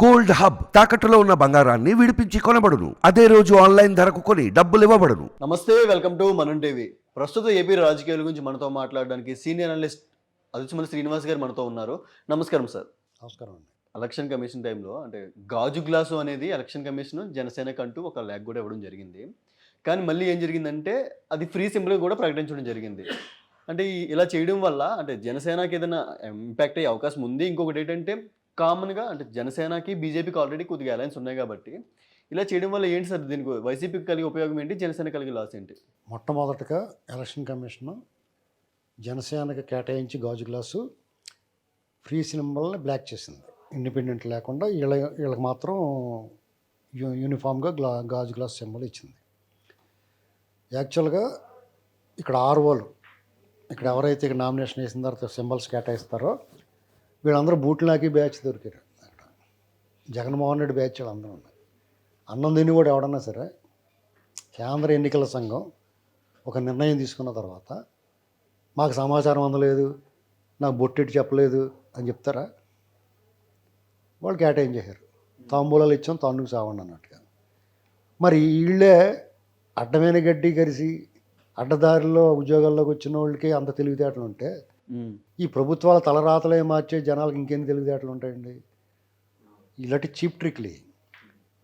Gold hub తాకట్టులో ఉన్న బంగారాన్ని విడిపించి కొనబడును. అదే రోజు ఆన్లైన్ ధరకు కొని డబ్బులు ఇవ్వబడును. నమస్తే వెల్కమ్ టు మనం టీవీ. ప్రస్తుతం ఏపీ రాజకీయాల గురించి మనతో మాట్లాడడానికి సీనియర్ అనలిస్ట్ అదిచిమల్లి శ్రీనివాస్ గారు మనతో ఉన్నారు. నమస్కారం సార్. నమస్కారం అండి. ఎలక్షన్ కమిషన్ టైంలో అంటే గాజు గ్లాసు అనేది ఎలక్షన్ కమిషన్ జనసేనకు అంటూ ఒక ల్యాగ్ కూడా ఇవ్వడం జరిగింది. కానీ మళ్ళీ ఏం జరిగిందంటే అది ఫ్రీ సింబల్ కూడా ప్రకటించడం జరిగింది. అంటే ఇలా చేయడం వల్ల అంటే జనసేనకి ఏదైనా ఇంపాక్ట్ అయ్యే అవకాశం ఉంది. ఇంకొకటి ఏంటంటే కామన్గా అంటే జనసేనకి బీజేపీకి ఆల్రెడీ కొద్దిగా అలయన్స్ ఉన్నాయి కాబట్టి ఇలా చేయడం వల్ల ఏంటి సార్? దీనికి వైసీపీకి కలిగే ఉపయోగం ఏంటి? జనసేన కలిగే లాస్ ఏంటి? మొట్టమొదటగా ఎలక్షన్ కమిషన్ జనసేనకి కేటాయించి గాజు గ్లాసు ఫ్రీ సింబల్ని బ్లాక్ చేసింది. ఇండిపెండెంట్ లేకుండా వీళ్ళ వీళ్ళకి మాత్రం యూ యూనిఫామ్గా గ్లా గాజు గ్లాస్ సింబల్ ఇచ్చింది. యాక్చువల్గా ఇక్కడ ఆర్ఓలు ఇక్కడ ఎవరైతే ఇక్కడ నామినేషన్ వేసిన తర్వాత సింబల్స్ కేటాయిస్తారో వీళ్ళందరూ బూట్లాకి బ్యాచ్ దొరికారు అక్కడ. జగన్మోహన్ రెడ్డి బ్యాచ్ వాళ్ళందరూ ఉన్నాయి అన్నం తిని కూడా ఎవడన్నా సరే కేంద్ర ఎన్నికల సంఘం ఒక నిర్ణయం తీసుకున్న తర్వాత మాకు సమాచారం అందలేదు నాకు బొట్టెట్టి చెప్పలేదు అని చెప్తారా? వాళ్ళు కేటాయం చేశారు. తాంబూలాలు ఇచ్చాం తాండుకు సావండి అన్నట్టుగా. మరి వీళ్ళే అడ్డమైన గడ్డి కలిసి అడ్డదారిలో ఉద్యోగాల్లోకి వచ్చిన వాళ్ళకి అంత తెలివితేటలు ఉంటే ఈ ప్రభుత్వాల తలరాతలే మార్చే జనాలకు ఇంకేం తెలివితేటలు ఉంటాయండి? ఇలాంటి చీప్ ట్రిక్లు.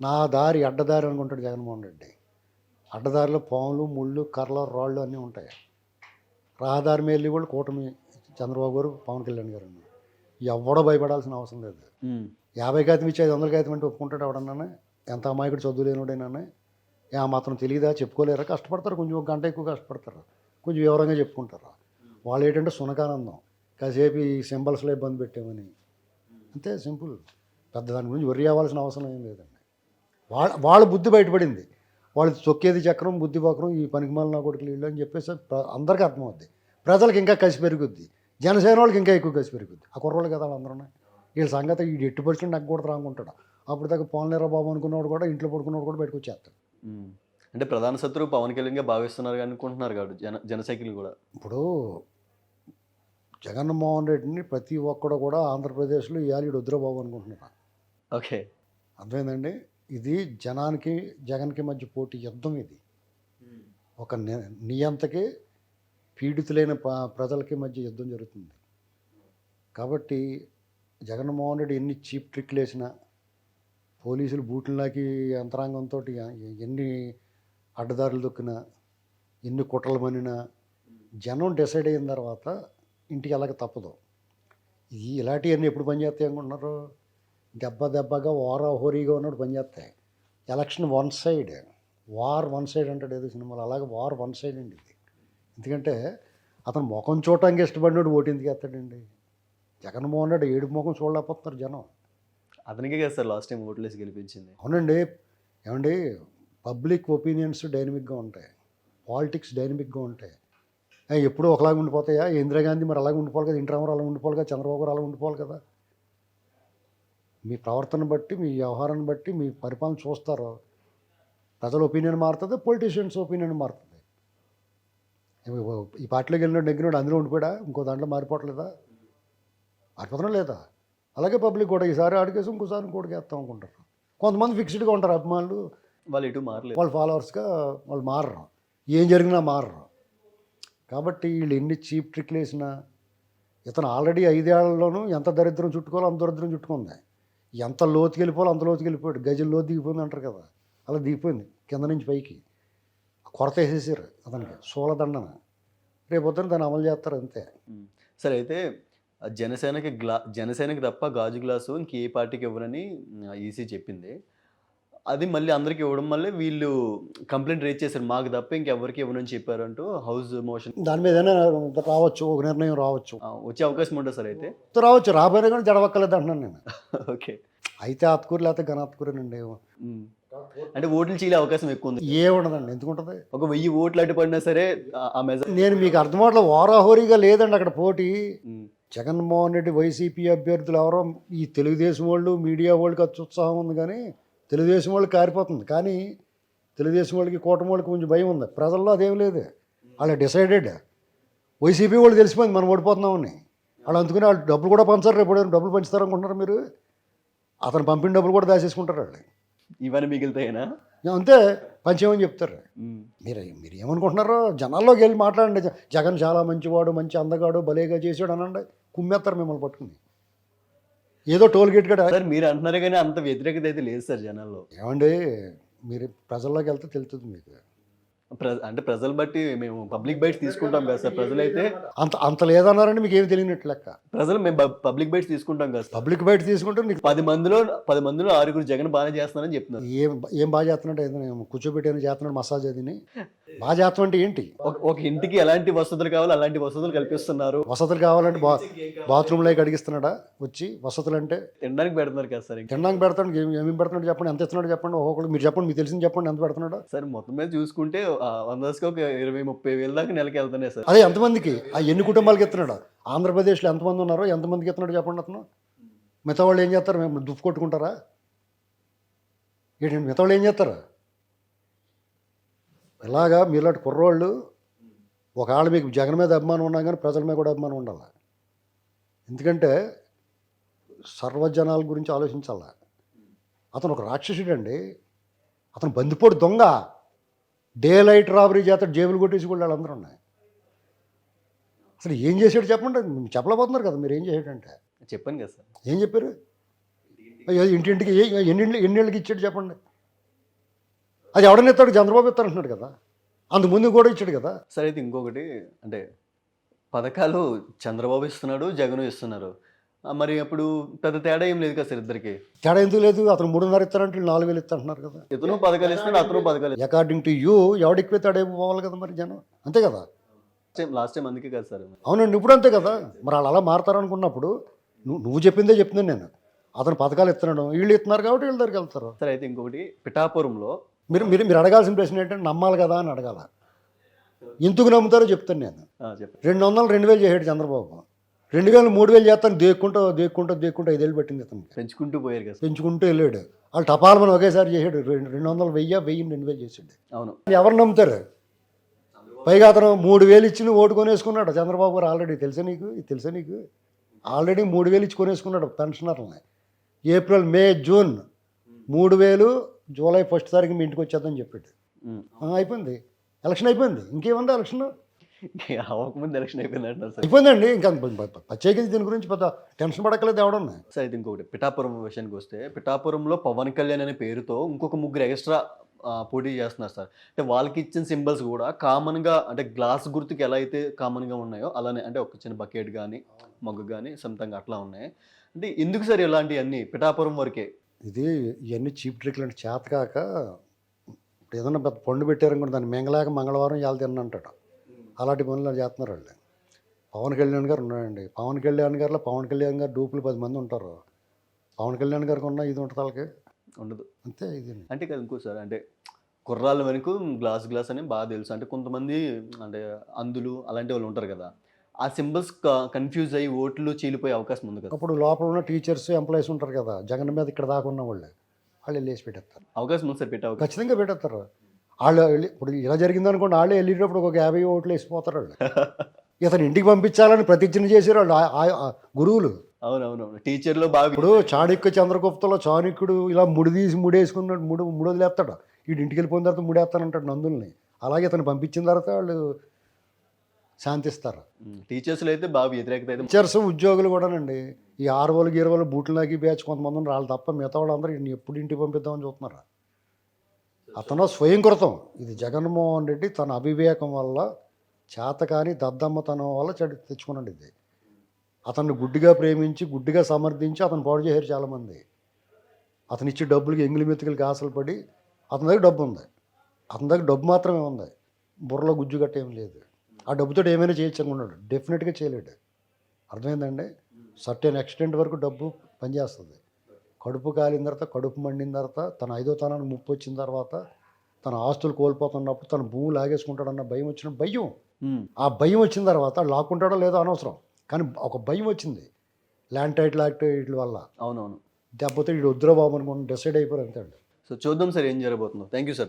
నా దారి అడ్డదారి అనుకుంటాడు జగన్మోహన్ రెడ్డి. అడ్డదారిలో పాములు ముళ్ళు కర్రలు రాళ్ళు అన్నీ ఉంటాయి. రహదారి మీద వెళ్ళి కూడా కూటమి చంద్రబాబు గారు పవన్ కళ్యాణ్ గారు ఎవడో భయపడాల్సిన అవసరం లేదు. యాభై కాగితం ఇచ్చి ఐదు వందల కాగితం అంటే ఒప్పుకుంటాడు ఎవడన్నా ఎంత అమాయకుడు చదువు లేనుడైనా ఆ మాత్రం తెలియదా? చెప్పుకోలేరా? కష్టపడతారు. కొంచెం ఒక గంట ఎక్కువ కష్టపడతారు. కొంచెం వివరంగా చెప్పుకుంటారు. వాళ్ళు ఏంటంటే సునకానందం. కాసేపు ఈ సింబల్స్లో ఇబ్బంది పెట్టామని. అంతే సింపుల్. పెద్ద దాని గురించి వరి అవ్వాల్సిన అవసరం ఏం లేదండి. వాళ్ళ వాళ్ళ బుద్ధి బయటపడింది. వాళ్ళు చొక్కేది చక్రం బుద్ధి వక్రం ఈ పనికిమాల నా కొడుకులు వీళ్ళు అని చెప్పేసి అందరికీ అర్థమవుద్ది. ప్రజలకు ఇంకా కసి పెరుగుద్ది. జనసేన వాళ్ళకి ఇంకా ఎక్కువ కసి పెరుగుద్ది. ఆ కుర్రోళ్ళు కదా అందరూ వీళ్ళ సంగతి ఈ ఎట్టి పరిస్థితులు నాకు కూడా రానుకుంటాడు అప్పుడు దాకా పోన్లేరా బాబు అనుకున్నవాడు కూడా ఇంట్లో పడుకున్నవాడు కూడా బయటకు వచ్చేస్తాడు. అంటే ప్రధాన శత్రువు పవన్ కళ్యాణ్గా భావిస్తున్నారు అనుకుంటున్నారు కాబట్టి జన జనసైకిల్ కూడా. ఇప్పుడు జగన్మోహన్ రెడ్డిని ప్రతి ఒక్కడు కూడా ఆంధ్రప్రదేశ్లో ఇవాళ వద్దురాబాబు అనుకుంటున్నారు ఓకే. అర్థమైందండి? ఇది జనానికి జగన్కి మధ్య పోటీ యుద్ధం ఇది. ఒక ని- నియంతకి పీడితులైన ప్రజలకి మధ్య యుద్ధం జరుగుతుంది. కాబట్టి జగన్మోహన్ రెడ్డి ఎన్ని చీప్ ట్రిక్లు వేసినా పోలీసులు బూట్లకి యంత్రాంగంతో ఎన్ని అడ్డదారులు దొక్కినా ఎన్ని కుట్రలు మనినా జనం డిసైడ్ అయిన తర్వాత ఇంటికి వెళ్ళక తప్పదు. ఈ ఇలాంటివన్నీ ఎప్పుడు పనిచేస్తాయి అనుకుంటున్నారు? దెబ్బ దెబ్బగా ఓరా హోరీగా ఉన్నాడు పనిచేస్తాయి election one side war one side అంటాడు ఏదో సినిమాలో అలాగే వార్ వన్ సైడ్ అండి ఇది. ఎందుకంటే అతను ముఖం చూడటానికి ఇష్టపడినాడు ఓటు ఎందుకు వేస్తాడండి? జగన్మోహన్ రెడ్డి ఏడు ముఖం చూడలేకపోతున్నారు జనం. అతనికే కదా సార్ లాస్ట్ టైం ఓట్లేసి గెలిపించింది. అవునండి. ఏమండి? పబ్లిక్ ఒపీనియన్స్ డైనమిక్గా ఉంటాయి. పాలిటిక్స్ డైనమిక్గా ఉంటాయి. ఎప్పుడూ ఒకలాగా ఉండిపోతాయా? ఇందిరాగాంధీ మరి అలాగే ఉండిపోవాలి కదా? ఇంటి అలా ఉండిపోవాలి కదా? చంద్రబాబు గారు అలా ఉండిపోవాలి కదా? మీ ప్రవర్తన బట్టి మీ వ్యవహారాన్ని బట్టి మీ పరిపాలన చూస్తారు. ప్రజల ఒపీనియన్ మారుతుంది పొలిటీషియన్స్ ఒపీనియన్ మారుతుంది. ఈ పార్టీలోకి వెళ్ళినాడు నెగ్గినాడు అందులో ఉండిపోయాడా? ఇంకో దాంట్లో మారిపోవట్లేదా? మారిపోతడం లేదా? అలాగే పబ్లిక్ కూడా ఈసారి ఆడికేసి ఇంకోసారి ఇంకోటికి వేస్తాం అనుకుంటారు. కొంతమంది ఫిక్స్డ్గా ఉంటారు అభిమానులు. వాళ్ళు ఎటు మారలేదు. వాళ్ళ ఫాలోవర్స్గా వాళ్ళు మారరు. ఏం జరిగినా మారరు. కాబట్టి వీళ్ళు ఎన్ని చీప్ ట్రిక్లు వేసినా ఇతను ఆల్రెడీ ఐదేళ్ళలోనూ ఎంత దరిద్రం చుట్టుకోవాలో అంత దరిద్రం చుట్టుకుంది. ఎంత లోతుకి వెళ్ళిపోవాలో అంత లోతుకి వెళ్ళిపోయాడు. గజం లోతు దిగిపోయింది అంటారు కదా అలా దిగిపోయింది కింద నుంచి పైకి. కొరత వేసేసారు అతనికి సోలదండన రేపొద్దున దాన్ని అమలు చేస్తారు అంతే. సరే అయితే జనసేనకి గ్లా జనసేనకి తప్ప గాజు గ్లాసు ఇంక ఏ పార్టీకి ఇవ్వరని ఈసీ చెప్పింది. అది మళ్ళీ అందరికి ఇవ్వడం వల్లే వీళ్ళు కంప్లైంట్ రేజ్ చేశారు మాకు తప్ప ఇంకెవరికి ఇవ్వనని చెప్పారు అంటూ హౌస్ మోషన్. దాని మీద ఏదైనా రావచ్చు ఒక నిర్ణయం రావచ్చు. వచ్చే అవకాశం ఉంటుంది సార్ అయితే? రావచ్చు రాబోయే కానీ జడవక్కలేదు అంటున్నాను నేను. ఓకే. అయితే ఆత్కూరు లేకపోతే ఘనాత్కూరేనండి. అంటే ఓట్లు చీలే అవకాశం ఎక్కువ ఉంది. ఏ ఉండదండి ఎందుకుంటుంది? ఒక వెయ్యి ఓట్లు అడ్డు పడినా సరే ఆ- మెజార్ నేను మీకు అర్థమవట్ల వారాహోరీగా లేదండి అక్కడ పోటీ. జగన్మోహన్ రెడ్డి వైసీపీ అభ్యర్థులు ఎవరో ఈ తెలుగుదేశం వాళ్ళు మీడియా వాళ్ళకి అత్యుత్సాహం ఉంది కానీ తెలుగుదేశం వాళ్ళకి కారిపోతుంది. కానీ తెలుగుదేశం వాళ్ళకి కూటమి వాళ్ళకి కొంచెం భయం ఉంది. ప్రజల్లో అదేం లేదు. వాళ్ళు డిసైడెడ్. వైసీపీ వాళ్ళు తెలిసిపోయింది మనం ఓడిపోతున్నామని. వాళ్ళు అందుకని వాళ్ళు డబ్బులు కూడా పంచరు రేపు డబ్బులు పంచుతారు అనుకుంటున్నారు మీరు? అతను పంపిన డబ్బులు కూడా దాచేసుకుంటారు వాళ్ళు. ఇవన్నీ మిగులుతాయేనా అంతే. పంచేమని చెప్తారు. మీరు మీరు ఏమనుకుంటున్నారో? జనాల్లోకి వెళ్ళి మాట్లాడండి. జగన్ చాలా మంచివాడు మంచి అందగాడు భలేగా చేసాడు అనండి. కుమ్మేస్తారు మిమ్మల్ని పట్టుకుని. ఏదో టోల్ గేట్ గడ సార్ మీరు అంటున్నారు కానీ అంత వ్యతిరేకత అయితే లేదు సార్ జనాల్లో. ఏమండి మీరు ప్రజల్లోకి వెళ్తే తెలుస్తుంది మీకు. అంటే ప్రజలు బట్టి మేము పబ్లిక్ బైట్స్ తీసుకుంటాం కదా సార్ ప్రజలైతే. అంత అంత లేదన్నారంటే మీకు ఏమి తెలియనట్టు లెక్క. ప్రజలు మేము పబ్లిక్ బైట్స్ తీసుకుంటాం కదా పబ్లిక్ బయట తీసుకుంటే నీకు పది మందిలో పది మందిలో ఆరుగురు జగన్ బాగానే చేస్తున్నారని చెప్తున్నారు. ఏం ఏం బాగా చేస్తున్నాడు ఏదైనా కూర్చోబెట్టి చేస్తున్నాడు మసాజ్ అదిని బాగా చేస్తాం అంటే ఏంటి? ఒక- ఇంటికి ఎలాంటి వసతులు కావాలో అలాంటి వసతులు కల్పిస్తున్నారు. వసతులు కావాలంటే బా బాత్రూంలో అడిగిస్తున్నాడా? వచ్చి వసతులు అంటే? తినడానికి పెడుతున్నారు కదా సార్ తినడానికి పెడతాడు ఏం ఏమేమి పెడుతున్నాడు చెప్పండి ఎంత ఇస్తున్నాడు చెప్పండి ఒక్కొక్కరు మీరు చెప్పండి మీకు తెలిసింది చెప్పండి ఎంత పెడుతున్నాడు? సార్ మొత్తం మీద చూసుకుంటే ఆ, వంద రోజుకి ఒక ఇరవై ముప్పై వేల దాకా నెలకి వెళ్తున్నాయి సార్. అదే ఎంతమందికి? ఆ ఎన్ని కుటుంబాలకి ఇస్తున్నాడు ఆంధ్రప్రదేశ్లో ఎంతమంది ఉన్నారో ఎంతమందికి ఇస్తున్నాడు చెప్పండి అతను? మిగతా వాళ్ళు ఏం చేస్తారు? మేము దుప్పు కొట్టుకుంటారా? ఏంటండి మిగతా వాళ్ళు ఏం చేస్తారు? ఇలాగా మీలాంటి కుర్రోళ్ళు ఒకవేళ మీకు జగన్ మీద అభిమానం ఉన్నా కానీ ప్రజల మీద కూడా అభిమానం ఉండాలి? ఎందుకంటే సర్వజనాల గురించి ఆలోచించాల? అతను ఒక రాక్షసుడు అండి. అతను బందిపోడు దొంగ. డే లైట్ రాబరీ చేత జేబులు కొట్టేసి కూడా వాళ్ళందరూ ఉన్నాయి. అసలు ఏం చేసాడు చెప్పండి. చెప్పలేకపోతున్నారు కదా మీరు ఏం చేసాడంటే చెప్పాను కదా సార్. ఏం చెప్పారు? అయ్యో, ఇంటింటికి ఏ ఎన్ని ఎన్నేళ్ళకి ఇచ్చాడు చెప్పండి. అది ఎవడన్నా ఇస్తాడు? చంద్రబాబు ఇస్తాడు అంటున్నాడు కదా. అంతకు ముందు కూడా ఇచ్చాడు కదా. సార్ అయితే ఇంకొకటి అంటే పథకాలు చంద్రబాబు ఇస్తున్నాడు జగన్ ఇస్తున్నారు. మరి అప్పుడు పెద్ద తేడా ఏం లేదు కదా సార్ ఇద్దరికి? తేడా ఎందుకు లేదు? అతను మూడున్నర ఇస్తారంటే నాలుగు వేలు ఇస్తారంటున్నారు కదా. ఇతను పథకాలు ఇస్తున్నాడు అతను పథకాలు అకార్డింగ్ టు యూ ఎవడెక్కితే తేడా పోవాలి కదా మరి జనం? అంతే కదా? లాస్ట్ టైం అందుకే కదా సార్. అవునండి ఇప్పుడు అంతే కదా. మరి వాళ్ళు అలా మారతారనుకున్నప్పుడు నువ్వు నువ్వు చెప్పిందే చెప్తున్నాను నేను. అతను పథకాలు ఇస్తున్నాడు వీళ్ళు ఇస్తున్నారు కాబట్టి వీళ్ళ దగ్గరికి వెళ్తారు. సార్ అయితే ఇంకొకటి పిఠాపురంలో మీరు మీరు మీరు అడగాల్సిన ప్రశ్న ఏంటంటే నమ్మాలి కదా అని అడగాల. ఎందుకు నమ్ముతారో చెప్తాను నేను. రెండు వందలు రెండు వేలు చేసాడు చంద్రబాబు. రెండు వేలు మూడు వేలు చేస్తాను దేక్కుంటూ దేక్కుంటూ దేక్కుంటూ ఐదేళ్ళు పట్టింది అతనికి. పెంచుకుంటూ పోయారు కదా పెంచుకుంటూ వెళ్ళాడు. వాళ్ళు టపాలమని ఒకేసారి చేసాడు రెండు రెండు వందలు వెయ్యి వెయ్యి రెండు వేలు చేసాడు అవును. ఎవరు నమ్ముతారు? పైగా అతను మూడు వేలు ఇచ్చి నువ్వు ఓటు కొనేసుకున్నాడు. చంద్రబాబు గారు ఆల్రెడీ తెలుసా నీకు? ఇది తెలుసా నీకు? ఆల్రెడీ మూడు వేలు ఇచ్చి కొనేసుకున్నాడు పెన్షనర్లని. ఏప్రిల్ మే జూన్ మూడు వేలు జూలై ఫస్ట్ తారీఖు మీ ఇంటికి వచ్చేద్దని చెప్పాడు. అయిపోయింది. ఎలక్షన్ అయిపోయింది. ఇంకేముంది ఎలక్షన్? అవ్వకముందు ఎలక్షన్ అయిపోయింది అంటున్నారు సార్. అయిపోయిందండి. ఇంకా ప్రత్యేకించి దీని గురించి పెద్ద టెన్షన్ పడక్కలేదు ఎవడన్నా సార్ అయితే ఇంకొకటి. పిఠాపురం విషయానికి వస్తే పిఠాపురంలో పవన్ కళ్యాణ్ అనే పేరుతో ఇంకొక ముగ్గురు ఎక్స్ట్రా పోటీ చేస్తున్నారు సార్. అంటే వాళ్ళకి ఇచ్చిన సింబల్స్ కూడా కామన్గా అంటే గ్లాస్ గుర్తుకి ఎలా అయితే కామన్గా ఉన్నాయో అలానే అంటే ఒక చిన్న బకెట్ కానీ మగ్గు కానీ సొంతంగా అట్లా ఉన్నాయి. అంటే ఎందుకు సార్ ఇలాంటివన్నీ? పిఠాపురం వరకే. ఇది ఇవన్నీ చీప్ ట్రిక్లు అంటే చేతకాక ఇప్పుడు ఏదన్నా పెద్ద పండు పెట్టారనుకోండి దాన్ని మెంగలేక మంగళవారం ఇవాళ తిన్న అంటాడు అలాంటి పనులు చేస్తున్నారు వాళ్ళు. పవన్ కళ్యాణ్ గారు ఉన్నాడండి. పవన్ కళ్యాణ్ గారిలో పవన్ కళ్యాణ్ గారు డూపులు పది మంది ఉంటారు. పవన్ కళ్యాణ్ గారికి ఉన్న ఇది ఉంటుంది వాళ్ళకి ఉండదు. అంతే ఇది అంటే కదా ఇంకో సార్ అంటే కుర్రాళ్ళ వరకు గ్లాస్ గ్లాస్ అని బాగా తెలుసు. అంటే కొంతమంది అంటే అందులు అలాంటి వాళ్ళు ఉంటారు కదా. ఆ సింబల్స్ కన్ఫ్యూజ్ అయ్యి ఓట్లు చీలిపోయే అవకాశం ఉంది కదా. అప్పుడు లోపల ఉన్న టీచర్స్ ఎంప్లాయీస్ ఉంటారు కదా జగన్ మీద ఇక్కడ దాకా ఉన్న వాళ్ళు వాళ్ళు వెళ్ళేసి పెట్టేస్తారు. అవకాశం ఉంది సార్ పెట్టే ఖచ్చితంగా పెట్టేస్తారు. వాళ్ళు ఇప్పుడు ఇలా జరిగింది అనుకోండి వాళ్ళు వెళ్ళేటప్పుడు ఒక యాభై ఓట్లు వేసిపోతారు వాళ్ళు. ఇతను ఇంటికి పంపించాలని ప్రతిజ్ఞ చేశారు వాళ్ళు గురువులు. అవునవునవును. టీచర్లో బాగా ఇప్పుడు చాణక్య చంద్రగుప్తలో చాణక్యుడు ఇలా ముడి తీసి ముడేసుకున్నాడు ముడు ముడి వదిలేస్తాడు వీడు ఇంటికి వెళ్ళిపోయిన తర్వాత ముడేస్తానంటాడు నందుల్ని. అలాగే అతను పంపించిన తర్వాత వాళ్ళు శాంతిస్తారు. టీచర్స్లో అయితే బాగా వ్యతిరేకత అయితే టీచర్స్ ఉద్యోగులు కూడానండి. ఈ ఆరు వాళ్ళు గీరు వాళ్ళు బూట్లు నాకి బ్యాచ్ కొంతమంది వాళ్ళు తప్ప మిగతా వాళ్ళందరూ ఎప్పుడు ఇంటికి పంపిద్దామని చూస్తున్నారు? అతను స్వయంకృతం ఇది జగన్మోహన్ రెడ్డి తన అవివేకం వల్ల చేతకాని దద్దమ్మతనం వల్ల చెడు తెచ్చుకున్నాడు ఇది. అతన్ని గుడ్డిగా ప్రేమించి గుడ్డిగా సమర్థించి అతను పాడు చేశారు చాలామంది. అతను ఇచ్చే డబ్బులకి ఎంగిలి మెతుకులకి ఆశలు పడి అతని దగ్గర డబ్బు ఉంది అతని దగ్గర డబ్బు మాత్రమే ఉంది. బుర్రలో గుజ్జు గట్ట ఏం లేదు. ఆ డబ్బుతో ఏమైనా చేయొచ్చు అనుకున్నాడు డెఫినెట్గా చేయలేడు. అర్థమైందండి? సర్టెన్ ఎక్స్టెంట్ వరకు డబ్బు పనిచేస్తుంది. కడుపు కాలిన తర్వాత కడుపు మండిన తర్వాత తన ఐదో తనానికి ముప్పు వచ్చిన తర్వాత తన ఆస్తులు కోల్పోతున్నప్పుడు తన భూమి లాగేసుకుంటాడన్న భయం వచ్చిన భయం. ఆ భయం వచ్చిన తర్వాత లాక్కుంటాడో లేదో అనవసరం. కానీ ఒక భయం వచ్చింది. ల్యాండ్ టైటిల్ యాక్ట్ వీటి వల్ల. అవునవును. దెబ్బతో వీడు వద్దురా బాబు అనుకుని డిసైడ్ అయిపోయారు అంతే సో చూద్దాం సార్ ఏం జరగబోతుందో. Thank you sir